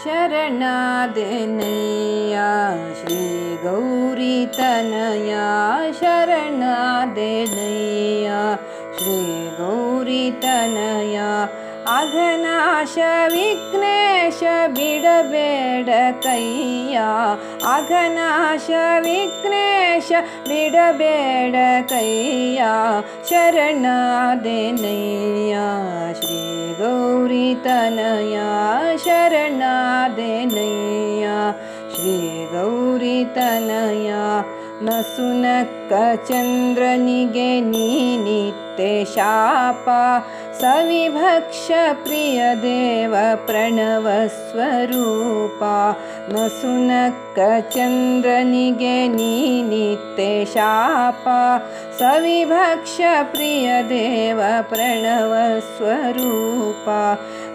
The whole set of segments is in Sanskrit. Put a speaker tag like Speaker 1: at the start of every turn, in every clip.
Speaker 1: शरणादेनया श्रीगौरीतनया शरणादेनया श्रीगौरीतनया अघनाश विघ्नेश बिडबेडकय्या अघनाश विघ्नेश बिडबेडकय्या शरणादेनया श्रीगौरीतनया शरणादेनया श्रीगौरीतनया न सुनकचन्द्रनिगे नीनित्ते शापा। सविभक्ष प्रियदेव प्रणवस्वरूपा न सुनकचन्द्रनिगे नीनित्ते शापा। सविभक्ष प्रियदेव प्रणवस्वरूपा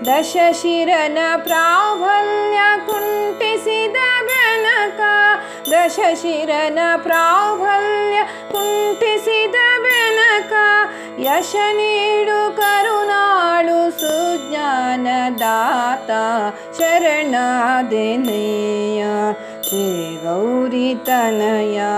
Speaker 1: दशशिरन प्राभल्य कुण्टिसिद बेनका दशशिरन प्राभल्य कुण्टिसिद बेनका यश नीडु करुणाळु सुज्ञानदाता शरणादेनया। श्रीगौरीतनया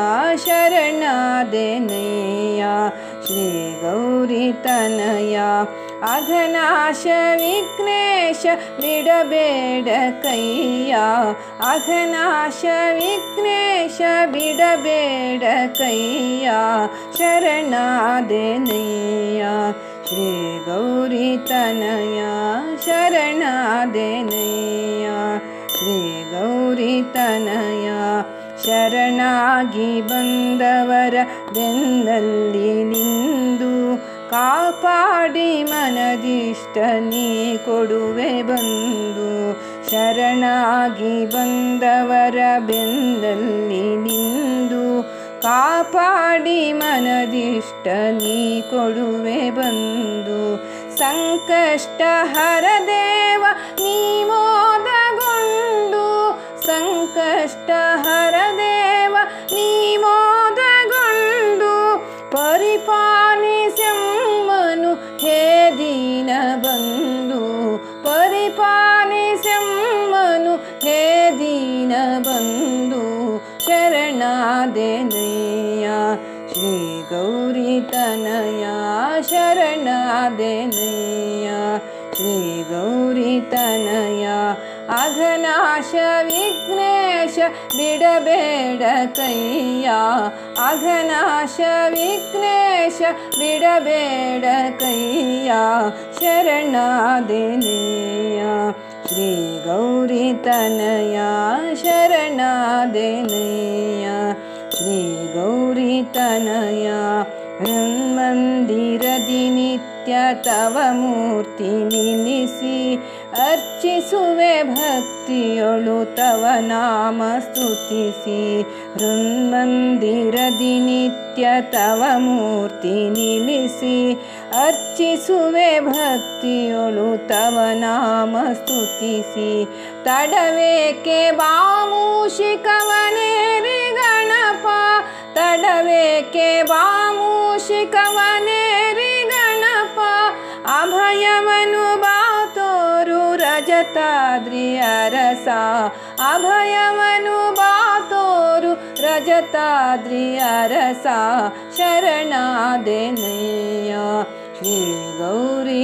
Speaker 1: अघनाश वनेश बिडबेडकया। अघनाश वनेश बिडबेडकया। शरणादे नया। श्री गौरि तनया। शरणादे नया। श्री गौरि तनया। शरणी बवर दलि ಕಾಪಾಡಿ ಮನದಿಷ್ಟ ನೀ ಕೊಡುವೆ ಬಂದು, ಶರಣಾಗಿ ಬಂದವರ ಬೆಂದಲ್ಲಿ ನಿಂದು. ಕಾಪಾಡಿ ಮನದಿಷ್ಟ ನೀ ಕೊಡುವೆ ಬಂದು, ಸಂಕಷ್ಟ ಹರದೇವ ಶರಣಾದೇನಯ್ಯ? ಶ್ರೀ ಗೌರಿ ತನಯ ಶರಣಾದೇನಯ್ಯ? ಶ್ರೀ ಗೌರಿ ತನಯ ಅಘನಾಶ ವಿಘ್ನೇಶ ಬಿಡಬೇಡ ಕೈಯ. ಅಘನಾಶ ವಿಘ್ನೇಶ ಬಿಡಬೇಡ ಕೈಯ. ಶರಣಾದೇನೆಯ श्रीगौरीतनया शरणादेनया श्रीगौरीतनया शरणादिनया ನಿತ್ಯ ತವ ಮೂರ್ತಿ ನಿಲ್ಲಿಸಿ, ಅರ್ಚಿಸುವೆ ಭಕ್ತಿಯೊಳು ತವ ನಾಮ ಸ್ತುತಿಸಿ. ಹೃನ್ಮಂದಿರದಿ ನಿತ್ಯ ತವ ಮೂರ್ತಿ ನಿಲ್ಲಿಸಿ, ಅರ್ಚಿಸುವೆ ಭಕ್ತಿಯೊಳು ತವ ನಾಮ ಸ್ತುತಿಸಿ. ತಡವೇಕೆ ಬಾಮೂಷಿಕವನೇರಿ रजता द्रियरसा अभयमनुबातोरु रजता द्रियरसा शरणा दया श्री गौरि